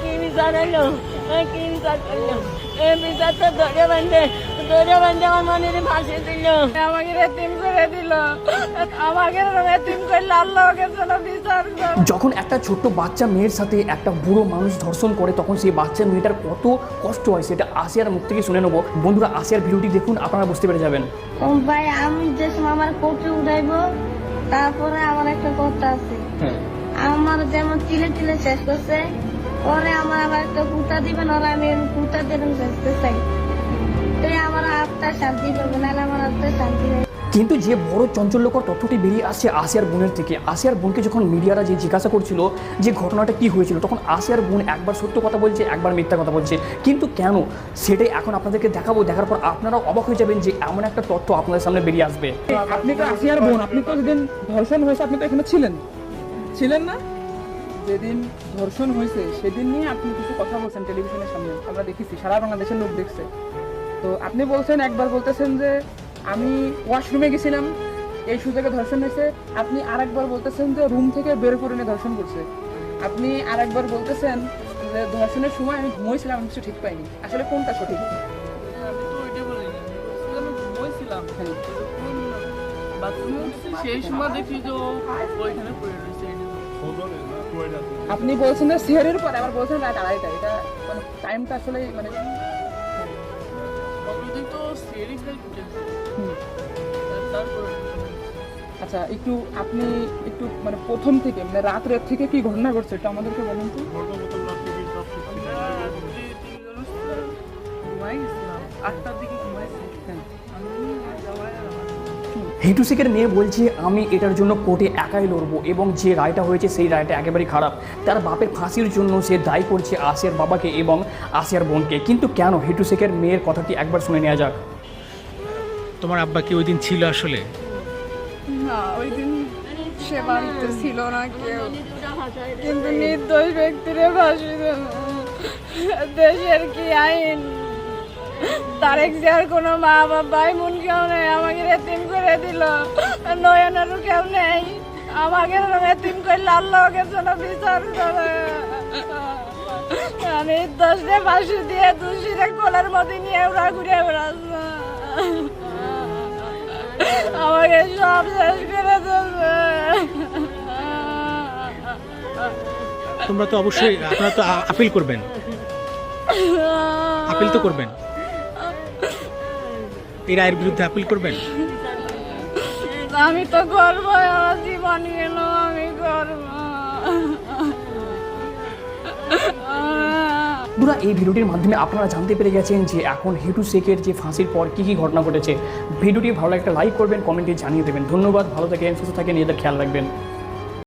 কি বিচার হলো কি বিচার করল এই বিচার তো ধরে বান্ধে ধরে বান্ধে আমার মনের ফাঁসি দিল আমাকে রেতিম করে দিল আমাকে রেতিম করলে আল্লাহকে যেন বিচার যখন একটা ছোট্ট বাচ্চা মেয়ের সাথে একটা বুড়ো মানুষ ধর্ষণ করে তখন সেই বাচ্চা মেয়েটার কত কষ্ট হয় সেটা আসিয়ার মুখ থেকে শুনে নেব। বন্ধুরা আসিয়ার ভিডিওটি দেখুন আপনারা বুঝতে পেরে যাবেন। ভাই আমি যে সময় আমার কোচে উঠাইবো তারপরে আমার একটা কথা আছে। আমার যেমন চিলে চিলে শেষ করছে পরে আমার আবার একটা কুতা দিবেন ওরা আমি কুতা দেবেন শেষতে চাই। তো আমার আত্মার শান্তি পাবো নাহলে আমার আত্মার শান্তি নেই। কিন্তু যে বড় চঞ্চল্যকর তথ্যটি বেরিয়ে আসছে আসিয়ার বোনের থেকে আসিয়ার বোনকে যখন মিডিয়ারা যে জিজ্ঞাসা করছিল যে ঘটনাটা কি হয়েছিল তখন আসিয়ার বোন একবার সত্য কথা বলছে একবার মিথ্যা কথা বলছে। কিন্তু কেন? সেটাই এখন আপনাদেরকে দেখাবো দেখার পর আপনারাও অবাক হয়ে যাবেন যে এমন একটা তথ্য আপনাদের সামনে বেরিয়ে আসবে। আপনি তো আসিয়ার বোন আপনি তো যেদিন ধর্ষণ হয়েছে আপনি তো এখানে ছিলেন। ছিলেন না? যেদিন ধর্ষণ হয়েছে সেদিন নিয়ে আপনি কিছু কথা বলছেন টেলিভিশনের সামনে। আমরা দেখেছি সারা বাংলাদেশের লোক দেখছে। তো আপনি বলছেন একবার বলতেছেন যে আমি ওয়াশরুমে গেছিলাম এই সুযোগে ধর্ষণ হয়েছে। আপনি আরেকবার বলতেছেন যে রুম থেকে বের করে নিয়ে ধর্ষণ করছে। আপনি আরেকবার বলতেছেন যে ধর্ষণের সময় আমি ঘুমোইছিলাম আমি কিছু ঠিক পাইনি। আসলে কোনটা সঠিক? হ্যাঁ। উঠছি সেই সময় দেখি যে ওইখানে পড়ে রয়েছে। আপনি বলছেন যে সিয়ারের পরে আবার বলছেন রাত আড়াইটা এটা মানে টাইমটা আসলে মানে আচ্ছা একটু আপনি একটু মানে প্রথম থেকে মানে রাত রাত থেকে কি ঘটনা ঘটছে এটা আমাদেরকে বলুন তো। রাত্রি আটটার দিকে হিটু শেখের মেয়ে বলছে আমি এটার জন্য কোর্টে একাই লড়বো এবং যে রায়টা হয়েছে সেই রায়টা একেবারেই খারাপ। তার বাপের ফাঁসির জন্য সে দায়ী করছে আসিয়ার বাবাকে এবং আসিয়ার বোনকে। কিন্তু কেন? হিটু শেখের মেয়ের কথাটি একবার শুনে নেওয়া যাক। তোমার আব্বা কি ওই দিন ছিল আসলে? না ওই দিন সে বাড়িতে ছিল না কেউ। কিন্তু নির্দোষ ব্যক্তিরে ফাঁসি দেশের কি আইন? তারেক জিয়ার কোনো মা বাবাই মন কেউ নেই আমাকে রেতিম করে দিল। নয়নেরও কেউ নেই। আমাকে রেতিম করলে আল্লাহকে যেন বিচার করে। নির্দোষে ফাঁসি দিয়ে দোষীরে কোলের মধ্যে নিয়ে ওরা ঘুরে বেড়াচ্ছে। আমাকে সব শেষ করে দেবে। তোমরা তো অবশ্যই আপনারা তো আপিল করবেন। আপিল তো করবেন। এই রায়ের বিরুদ্ধে আপিল করবেন? আমি তো আমার জীবন গেল আমি করব বন্ধুরা এই ভিডিওটির মাধ্যমে আপনারা জানতে পেরে গেছেন যে এখন হিটু শেখের যে ফাঁসির পর কী কী ঘটনা ঘটেছে। ভিডিওটি ভালো একটা লাইক করবেন কমেন্টে জানিয়ে দেবেন। ধন্যবাদ ভালো থাকেন সুস্থ থাকেন নিজেদের খেয়াল রাখবেন।